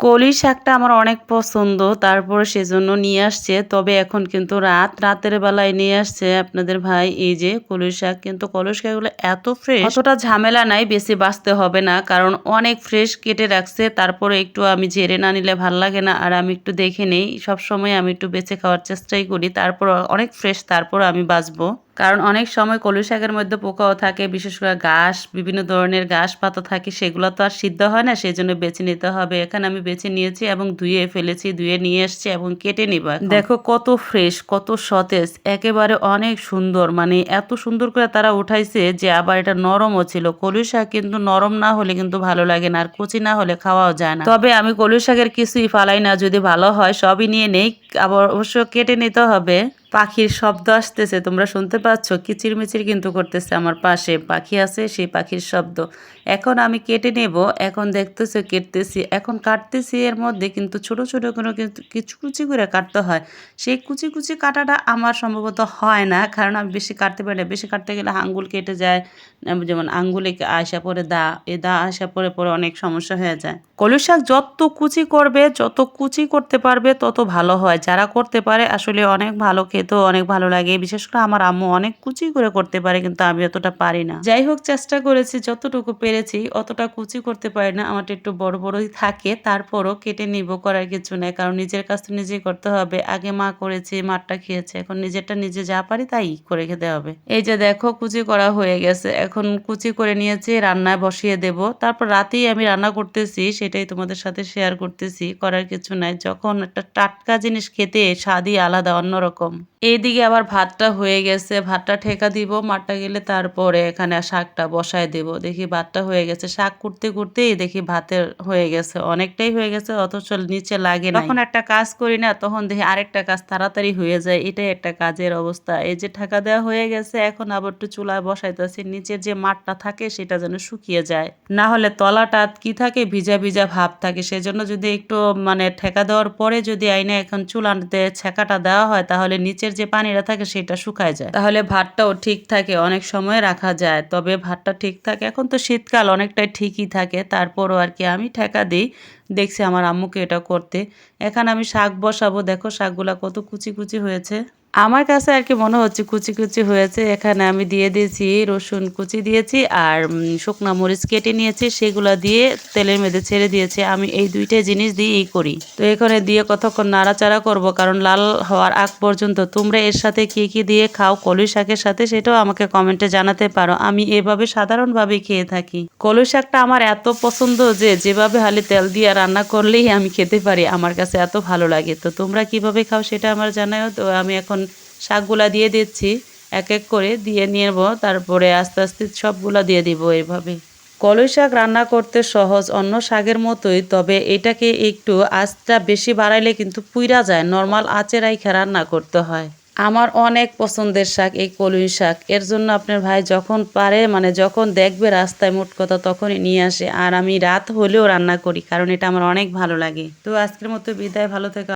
কলি শাকটা আমার অনেক পছন্দ, তারপরে সেজন্য নিয়ে আসছে। তবে এখন কিন্তু রাত, রাতের বেলায় নিয়ে আসছে আপনাদের ভাই। এই যে কলি শাক, কিন্তু কলি শাকগুলো এত ফ্রেশ অতটা ঝামেলা নাই, বেশি বাঁচতে হবে না। কারণ অনেক ফ্রেশ কেটে রাখছে, তারপরে একটু আমি ঝেড়ে না নিলে ভালো লাগে না। আর আমি একটু দেখে নেই সব সময় আমি একটু বেছে খাওয়ার চেষ্টাই করি। তারপর অনেক ফ্রেশ তারপর আমি বাঁচবো। কারণ অনেক সময় কলু শাকের মধ্যে পোকাও থাকে, বিশেষ করে ঘাস, বিভিন্ন ধরনের ঘাস পাতা থাকে, সেগুলো তো আর সিদ্ধ হয় না সেই জন্য বেছে নিতে হবে। এখানে আমি বেছে নিয়েছি এবং ধুয়ে ফেলেছি, ধুয়ে নিয়ে এসছি এবং কেটে নিব দেখো কত ফ্রেশ, কত সতেজ, একেবারে অনেক সুন্দর মানে এত সুন্দর করে তারা উঠাইছে যে আবার এটা নরমও ছিল। কলু শাক কিন্তু নরম না হলে কিন্তু ভালো লাগে না, আর কচি না হলে খাওয়াও যায় না। তবে আমি কলু শাকের কিছুই ফালাই না, যদি ভালো হয় সবই নিয়ে নেই, আবার অবশ্য কেটে নিতে হবে। পাখির শব্দ আসতেছে, তোমরা শুনতে পাচ্ছ? কিচিরমিচির কিন্তু করতেছে আমার পাশে। পাখি আছে, সেই পাখির শব্দ। এখন আমি কেটে নেব, এখন দেখতেছে কেটতেছি, এখন কাটতেছি এর মধ্যে কিন্তু ছোট ছোট কোনো কিন্তু কিছু কুচি করে কাটতে হয়। সেই কুচি কুচি কাটাটা আমার সম্ভবত হয় না, কারণ আমি বেশি কাটতে পারি না। বেশি কাটতে গেলে আঙ্গুল কেটে যায় যেমন আঙ্গুলে আসা পরে দা, এ দা আসা পরে পরে অনেক সমস্যা হয়ে যায়। কলু শাক যত কুচি করবে, যত কুচি করতে পারবে, তত ভালো হয়। যারা করতে পারে, আসলে অনেক ভালো খেতেও অনেক ভালো লাগে। বিশেষ করে আমার আম্মু অনেক কুচি করে করতে পারে, কিন্তু আমি অতটা পারি না। যাই হোক, চেষ্টা করেছি, যতটুকু পেরেছি, অতটা কুচি করতে পারি না। আমারটা একটু বড় বড়ই থাকে, তারপরও কেটে নিব করার কিছু নেই। কারণ নিজের কাজ তো নিজেই করতে হবে। আগে মা করেছে, মারটা খেয়েছে, এখন নিজেরটা নিজে যা পারি তাই করে খেতে হবে। এই যে দেখো, কুচি করা হয়ে গেছে। এখন কুচি করে নিয়েছি, রান্নায় বসিয়ে দেব। তারপর রাতেই আমি রান্না করতেছি, সেটাই তোমাদের সাথে শেয়ার করতেছি, করার কিছু নাই। যখন একটা টাটকা জিনিস খেতে, স্বাদই আলাদা, অন্যরকম। এইদিকে আবার ভাতটা হয়ে গেছে, ভাতটা ঠেকা দিব, মাঠটা গেলে তারপরে এখানে শাকটা বসায় দেব। দেখি ভাতটা হয়ে গেছে, শাক করতে করতেই দেখি ভাতের হয়ে গেছে। অনেকটাই হয়ে গেছে, অথচ নিচে লাগে না তখন একটা কাজ করি না, তখন দেখি আরেকটা কাজ তাড়াতাড়ি হয়ে যায়, এটাই একটা কাজের অবস্থা। এই যে ঢাকা দেওয়া হয়ে গেছে, এখন আবার একটু চুলায় বসাইতেছি, নিচের যে মাঠটা থাকে সেটা যেন শুকিয়ে যায়। না হলে তলাটা কি থাকে, ভিজা ভিজা ভাব থাকে। সেজন্য যদি একটু মানে ঠেকা দেওয়ার পরে যদি আইনে এখন চুলাতে ছেঁকাটা দেওয়া হয়, তাহলে নিচের যে পানিটা থাকে সেটা শুকায় যায়। তাহলে ভাতটাও ঠিক থাকে, অনেক সময় রাখা যায়। তবে ভাতটা ঠিক থাকে। এখন তো শীতকাল, অনেকটাই ঠিকই থাকে। তারপরও আর কি আমি ঠেকা দিই। দেখছি আমার আম্মুকে এটা করতে। এখানে আমি শাক বসাবো। দেখো শাকগুলা কত কুচি কুচি হয়েছে। আমার কাছে আর কি মনে হচ্ছে কুচি কুচি হয়েছে। এখানে আমি দিয়ে দিয়েছি রসুন কুচি দিয়েছি আর শুকনা মরিচ কেটে নিয়েছি। সেগুলো দিয়ে তেলের মধ্যে ছেড়ে দিয়েছি। আমি এই দুইটাই জিনিস দিয়েই করি। তো এখানে দিয়ে কতক্ষণ নাড়াচাড়া করব? কারণ লাল হওয়ার আগ পর্যন্ত তোমরা এর সাথে কি কি দিয়ে খাও, কলই শাকের সাথে সেটাও আমাকে কমেন্টে জানাতে পারো। আমি এভাবে সাধারণভাবে খেয়ে থাকি। কলই শাকটা আমার এত পছন্দ যে যেভাবে হালি তেল দিয়ে রান্না করলেই আমি খেতে পারি। আমার কাছে এত ভালো লাগে। তো তোমরা কীভাবে খাও সেটা আমার জানাও। তো আমি এখন শাকগুলা দিয়ে দিচ্ছি এক এক করে দিয়ে নেব, তারপরে আস্তে আস্তে সবগুলা দিয়ে দিব এইভাবে। কলই শাক রান্না করতে সহজ, অন্য শাকের মতোই, তবে এটাকে একটু আঁচটা বেশি বাড়াইলে কিন্তু পুইরা যায়, নর্মাল আঁচে রাইখা রান্না করতে হয়। আমার অনেক পছন্দের শাক এই কলই শাক, এর জন্য আপনার ভাই যখন পারে মানে যখন দেখবে রাস্তায় মোট কথা তখনই নিয়ে আসে, আর আমি রাত হলেও রান্না করি, কারণ এটা আমার অনেক ভালো লাগে। তো আজকের মতো বিদায়, ভালো থেকে।